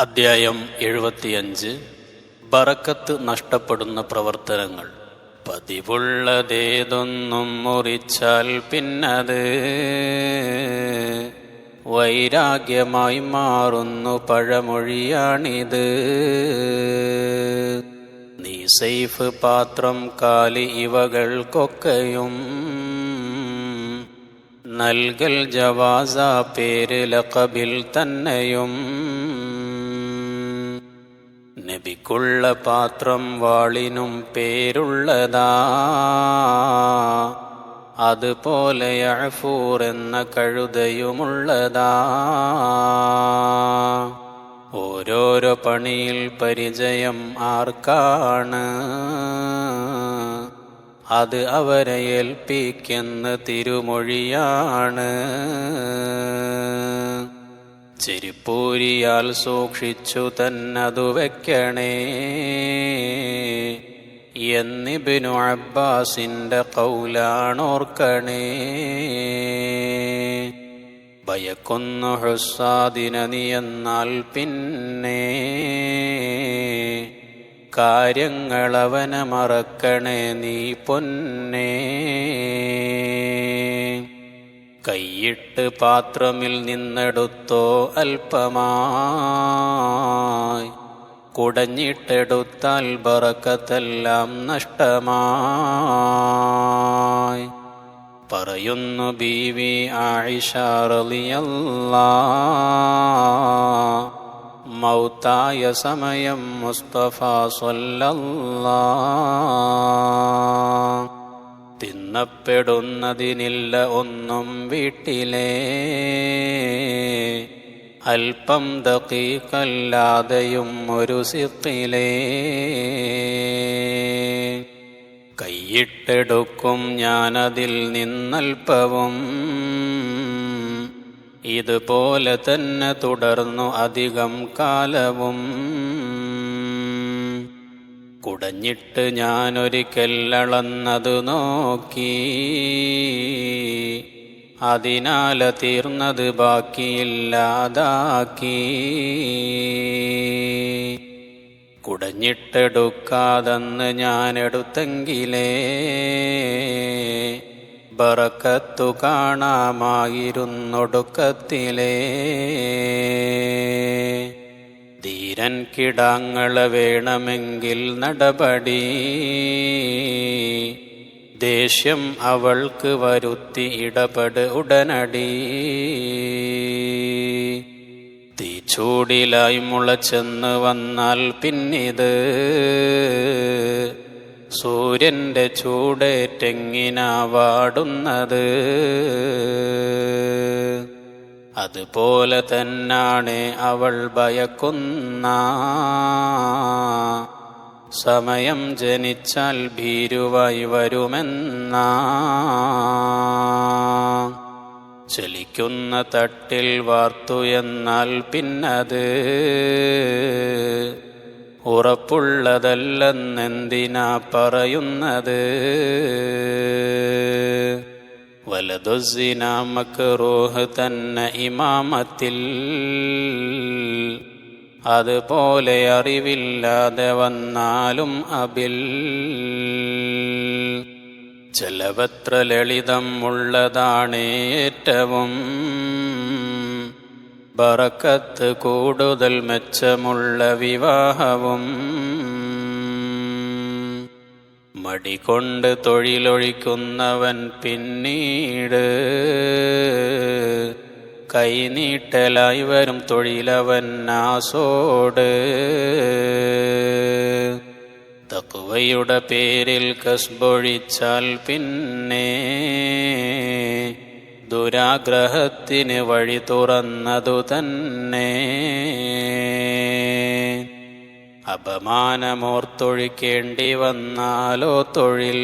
അദ്ധ്യായം എഴുപത്തിയഞ്ച്. ബറക്കത്ത് നഷ്ടപ്പെടുന്ന പ്രവർത്തനങ്ങൾ. പതിവുള്ളതേതൊന്നും മുറിച്ചാൽ പിന്നത്. വൈരാഗ്യമായി മാറുന്നു പഴമൊഴിയാണിത്. നീ സൈഫ് പാത്രം കാലി ഇവകൾക്കൊക്കെയും. നൽകൽ ജവാസ പേര് ലഖബിൽ തന്നെയും. നബിക്കുള്ള പാത്രം വാളിനും പേരുള്ളതാ. അതുപോലെ അഫൂർ എന്ന കഴുതയുമുള്ളതാ. ഓരോരോ പണിയിൽ പരിചയം ആർക്കാണ്? അത് അവരെ ഏൽപ്പിക്കുന്ന തിരുമൊഴിയാണ്. ചെരിപ്പൂരിയാൽ സൂക്ഷിച്ചു തന്നതു വെക്കണേ. എന്നിബിനു അബ്ബാസിന്റെ കൗലാണോർക്കണേ. ഭയക്കുന്നു ഹുസാദിന നീയെന്നാൽ പിന്നെ. കാര്യങ്ങളവനെ മറക്കണേ നീ പൊന്നേ. കൈയിട്ട് പാത്രമിൽ നിന്നെടുത്തോ അല്പമായി കുടഞ്ഞിട്ടെടുത്താൽ ബറക്കത്തെല്ലാം നഷ്ടമായി. പറയുന്നു ബീവി ആയിഷാറിയല്ല മൗത്തായ സമയം മുസ്തഫ സൊല്ലല്ലാ തിന്നപ്പെടുന്നതിനില്ല ഒന്നും വീട്ടിലേ. അല്പം ദക്കീക്കല്ലാതെയും ഒരു സിത്തിലേ കൈയിട്ടെടുക്കും ഞാനതിൽ നിന്നൽപ്പവും. ഇതുപോലെ തന്നെ തുടർന്നു അധികം കാലവും. കുടഞ്ഞിട്ട് ഞാനൊരിക്കല്ലളന്നതു നോക്കി. അതിനാല തീർന്നത് ബാക്കിയില്ലാതാക്കി. കുടഞ്ഞിട്ടെടുക്കാതെന്ന് ഞാനെടുത്തെങ്കിലേ ബറക്കത്തു കാണാമായിരുന്നൊടുക്കത്തിലേ. ധീരൻ കിടാങ്ങളെ വേണമെങ്കിൽ നടപടി. ദേഷ്യം അവൾക്ക് വരുത്തി ഇടപെട് ഉടനടി. തീച്ചൂടിലായി മുളച്ചെന്ന് വന്നാൽ പിന്നിത്. സൂര്യന്റെ ചൂടേറ്റെങ്ങിനാ വാടുന്നത് അതുപോലെ തന്നാണ് അവൾ ഭയക്കുന്ന. സമയം ജനിച്ചാൽ ഭീരുവായി വരുമെന്ന. ചലിക്കുന്ന തട്ടിൽ വാർത്തു എന്നാൽ പിന്നത്. ഉറപ്പുള്ളതല്ലെന്നെന്തിനാ പറയുന്നത്? വലതുസിന മക്റൂഹ് തന്നെ ഇമാമത്തിൽ. അതുപോലെ അറിവില്ലാതെ വന്നാലും അബിൽ. ചെലവത്ര ലളിതം ഉള്ളതാണ് ഏറ്റവും. ബറക്കത്ത് കൂടുതൽ മെച്ചമുള്ള വിവാഹവും. മടികൊണ്ട് തൊഴിലൊഴിക്കുന്നവൻ പിന്നീട് കൈനീട്ടലായി വരും തൊഴിലവൻ നാസോട്. തക്കുവയുടെ പേരിൽ കസ്ബൊഴിച്ചാൽ പിന്നെ ദുരാഗ്രഹത്തിന് വഴി തുറന്നതു തന്നെ. അപമാനമോർത്തൊഴിക്കേണ്ടി വന്നാലോ തൊഴിൽ.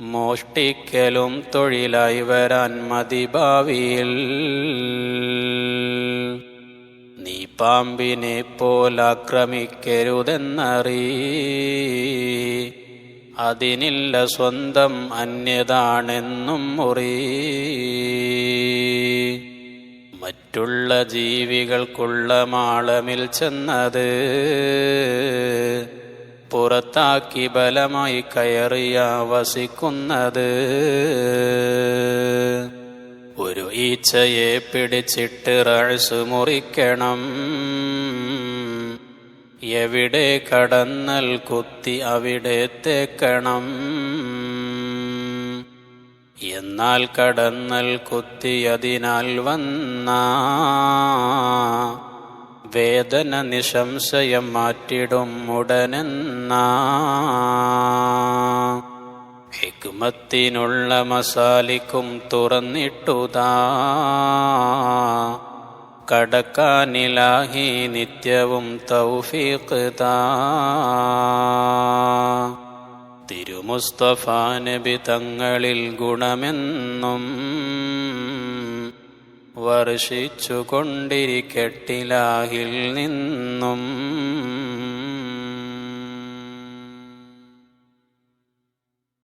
മോഷ്ടിക്കലും തൊഴിലായി വരാൻ മതി ഭാവിയിൽ. നീ പാമ്പിനെ പോലാക്രമിക്കരുതെന്നറി അതിനില്ല സ്വന്തം അന്യതാണെന്നും മുറി. മറ്റുള്ള ജീവികൾക്കുള്ള മാളമിൽ ചെന്നത് പുറത്താക്കി ബലമായി കയറിയ വസിക്കുന്നത് ഒരു ഈച്ചയെ പിടിച്ചിട്ട് റഴ്സ് മുറിക്കണം. എവിടെ കടന്നൽ കുത്തി അവിടെ തേക്കണം. എന്നാൽ കടന്നൽ കുത്തിയതിനാൽ വന്ന. വേദന നിശംശയം മാറ്റിടും ഉടനെന്ന. ഹിക്മത്തിനുള്ള മസാലിക്കും തുറന്നിട്ടുതാ. കടക്കാനിലാഹി നിത്യവും തൗഫീഖ് താ. തിരുമുസ്തഫ നബി തങ്ങളിൽ ഗുണമെന്നും വർഷിച്ചു കൊണ്ടിരിക്കട്ടിലാഹിൽ നിന്നും